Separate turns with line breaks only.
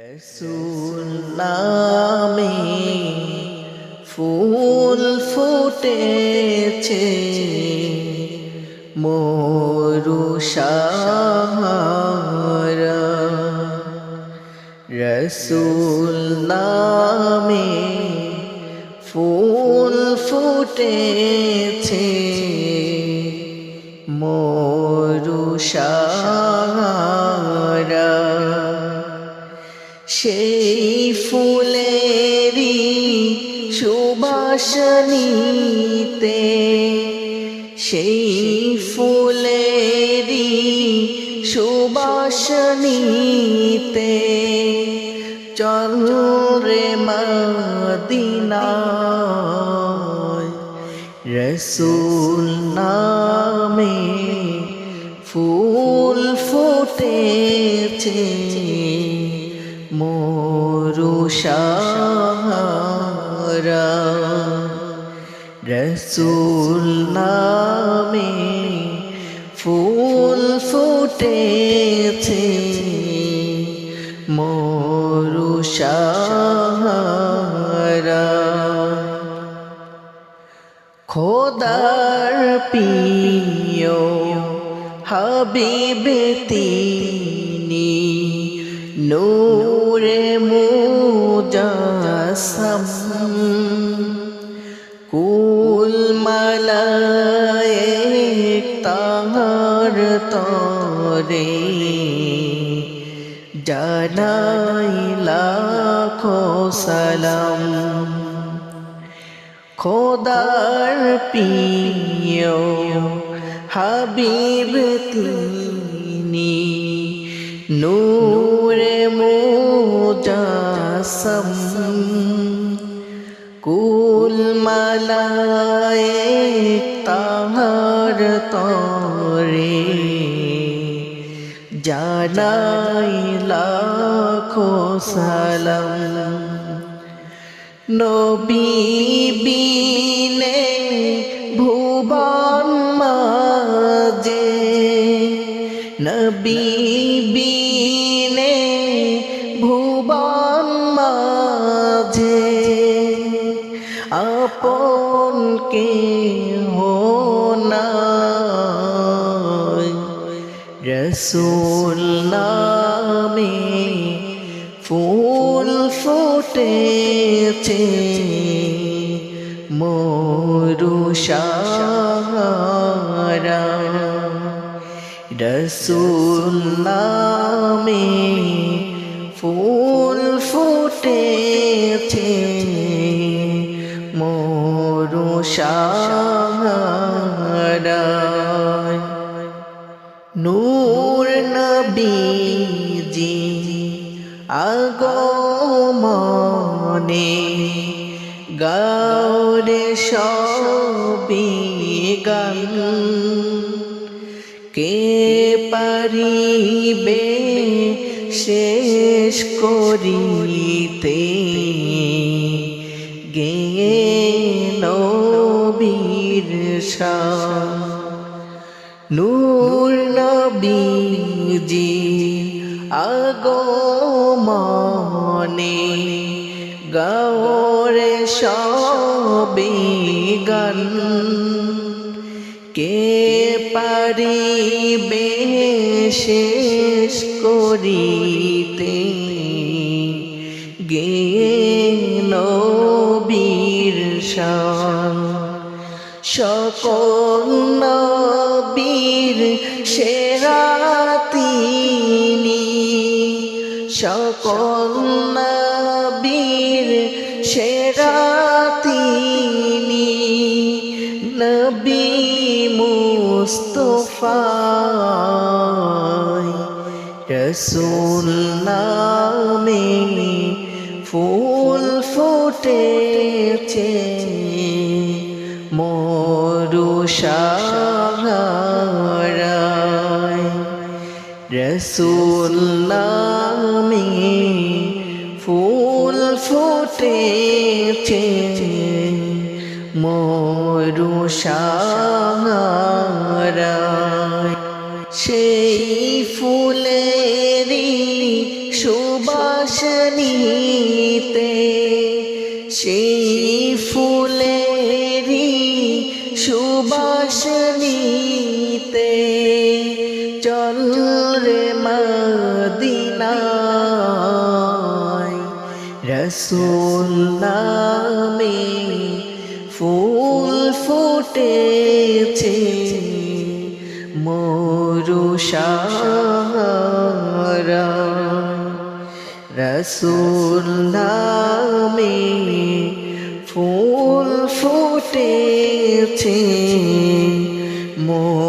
রসুল নামে ফুল ফুটেছে মোরু সাহারা রসুল নামে ফুল ফুটেছে মোরু সাহারা সেই ফুলেরই সুবাসনীতে সেই ফুলেরই সুবাসনীতে চল রে মদিনায় রসুল নামে ফুল ফুটেছে। রসুল নামে ফুল ফুটেছে খোদার পিয় হাবিবে তিনি নূরে মুজাসম কুল মালায় তাহার তরে জানাই লাখো সালাম। খোদার পিয় হাবিব তিনি নূরে মুজাসম কুল মালায় তাহার তরে জানাই লাখো সালাম। নবী ভুবন মাঝে আপন কে রসুল নামে ফুল ফুটেছে মোরু সাহারা। রসুল নামে ফুল ফুটেছে মোরু সাহারা নূর নবীজি আগমনে গৌরে সবি গান। কে পারিবে শেষ করিতে গে নবীর নূর নবীজি আগমনে গৌরে সবে গান। কে পারিবে শেষ করিতে গে নবীর সকল নবীর সেরা তিনি। সকল নবীর সেরা তিনি। নবী মুস্তফা। রসুল নামে ফুল ফুটেছে মোরু সাহারায় রসুল নামে ফুল ফুটেছে মোরু সাহারায় সেই ফুলেরই সুবাস নিতে চল রে মদিনায়। রসুল নামে ফুল ফুটেছে মরু সারা রসুল নামে ফুল ফুটেছে মো